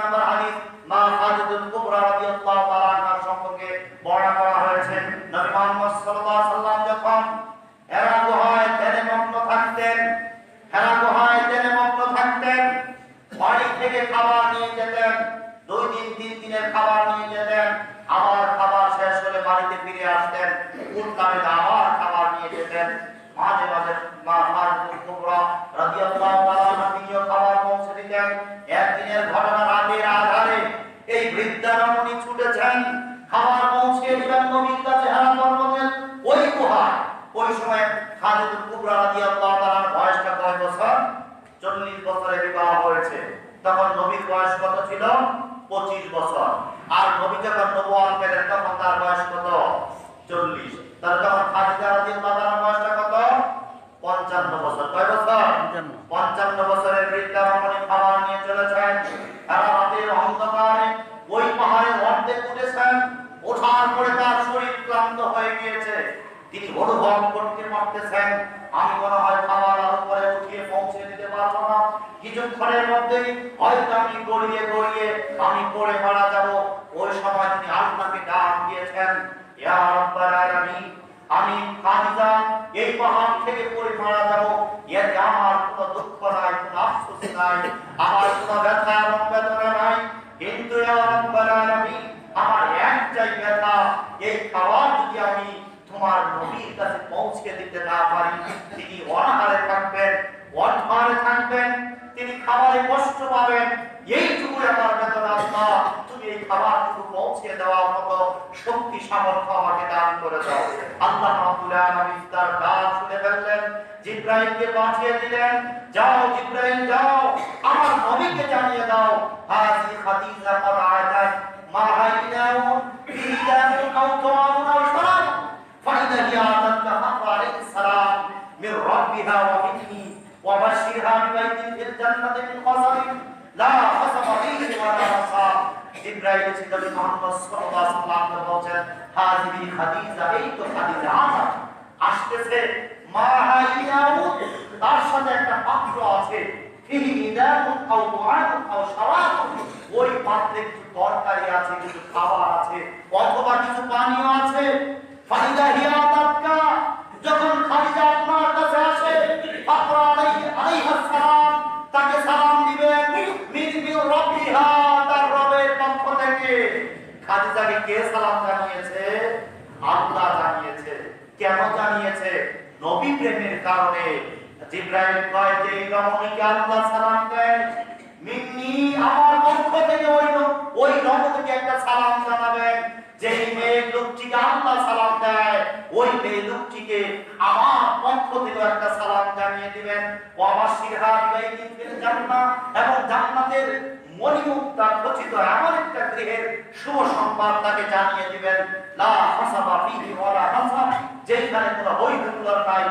Number হাদিস, মা খাদিজাতুল কুবরা রাদিয়াল্লাহু তাআলা আনহা সম্পর্কে বর্ণনা করা হয়েছে। নবী মুহাম্মদ সাল্লাল্লাহু আলাইহি সাল্লাম যখন হেরা গুহায় ধ্যানে মগ্ন থাকতেন, হেরা গুহায় ধ্যানে মগ্ন থাকতেন, বাড়ি থেকে খাবার নিয়ে যেতেন দুই দিন তিন দিনের খাবার নিয়ে যেতেন, আবার খাবার শেষ হলে বাড়িতে ফিরে আসতেন কামে আবার খাবার নিয়ে যেতেন, মাঝে মাঝে মা এই বৃদ্ধা রমণী ছুটেছেন খাবার পৌঁছে দিলেন নবীর কাছে হেরা পর্বতের ওই গুহায়। ওই সময় খাদিজাতুল কুবরা রাদিয়াল্লাহু তাআলার বয়সটা কয় বছর? 40 বছরে বিবাহ হয়েছে। তখন নবীর বয়স কত ছিল? 25 বছর। আর নবী যখন নবুয়ত পেলেন, তখন তার বয়স কত? 40 তার তখন খাদিজা রাদিয়াল্লাহু তাআলার বয়সটা কত? 55 বছর। কয় বছর? 55 55 পরে তার শরীর ক্লান্ত হয়ে গিয়েছে। তিনি অনুভব করতে পারতেছেন। আমি মনে হয় খাবার আর উপরে উঠিয়ে পৌঁছে দিতে পারব না। কিছুক্ষণের মধ্যেই হয়তো আমি গড়িয়ে গড়িয়ে আমি পড়ে মারা যাব। ওই সময় তিনি আল্লাহকে ডাক দিয়েছেন, ইয়া আমি খাদিজা এই পাহাড় থেকে পড়ে মারা যাব। এতে আমার কোনো দুঃখ নাই, কোনো আফসোস নাই, আমার কোনো ব্যথা এবং বেদনা নাই কিন্তু ইয়া রাব্বাল আলামিন আমার একটাই ব্যথা এই খাবার যদি আমি তোমার নবীর কাছে পৌঁছে দিতে না পারি। তিনি অনাহারে থাকবেন অনাহারে থাকবেন, তিনি খাবারে কষ্ট পাবেন। এইটুকু আমার বেদনা, আল্লাহ, তুমি এই খাবারটুকু পৌঁছে দেওয়ার মতো শক্তি, সামর্থ্য আমাকে দান করে দাও। আল্লাহ তার শুনে ফেললেন পাঠিয়ে দিলেন। যাও যাও, আমার নবীকে জানিয়ে দাও। হাজি খাদিজা মা শারাব فإذا هي آتتك حق عليه السلام من ربها ومنه وبشرها ببيت في الجنة من قصب لا خصم فيه ولا نصاب জিব্রাইল ছিল মুহাম্মদ সাল্লাল্লাহু আলাইহি ওয়াসাল্লাম বলেন হাজিবি খাদিজা এই তো খাদিজা আসা আসতেছে মা হাইয়াউ তার সাথে একটা পাত্র আছে ফিহি ইদানুন আও দুআনুন আও শারাবুন ওই পাত্রে কিছু তরকারি আছে কিছু খাবার আছে অথবা কিছু পানীয় আছে ফাইদা হিয়া খাদিজাকে কে সালাম জানিয়েছে? আল্লাহ জানিয়েছে। কেন জানিয়েছে? নবী প্রেমের কারণে। জিব্রাইল কয় যে রমণীকে আল্লাহ সালাম দেন। মিন্নি আমার পক্ষ থেকে ওই ওই রমণীকে একটা সালাম জানাবেন। যেই মেয়ে লোকটিকে আল্লাহ সালাম দেয়, ওই মেয়ে লোকটিকে আমার পক্ষ থেকে একটা সালাম জানিয়ে দিবেন। ওয়াবাশিরহা বিবাইতিন ফিল জান্নাহ এবং জান্নাতের মণিমুক্তা খচিত এমন একটা গৃহের শুভ তাকে জানিয়ে দিবেন লা হাসাবা ফিহি ওয়ালা হাসাব যেখানে কোনো বৈধ নাই।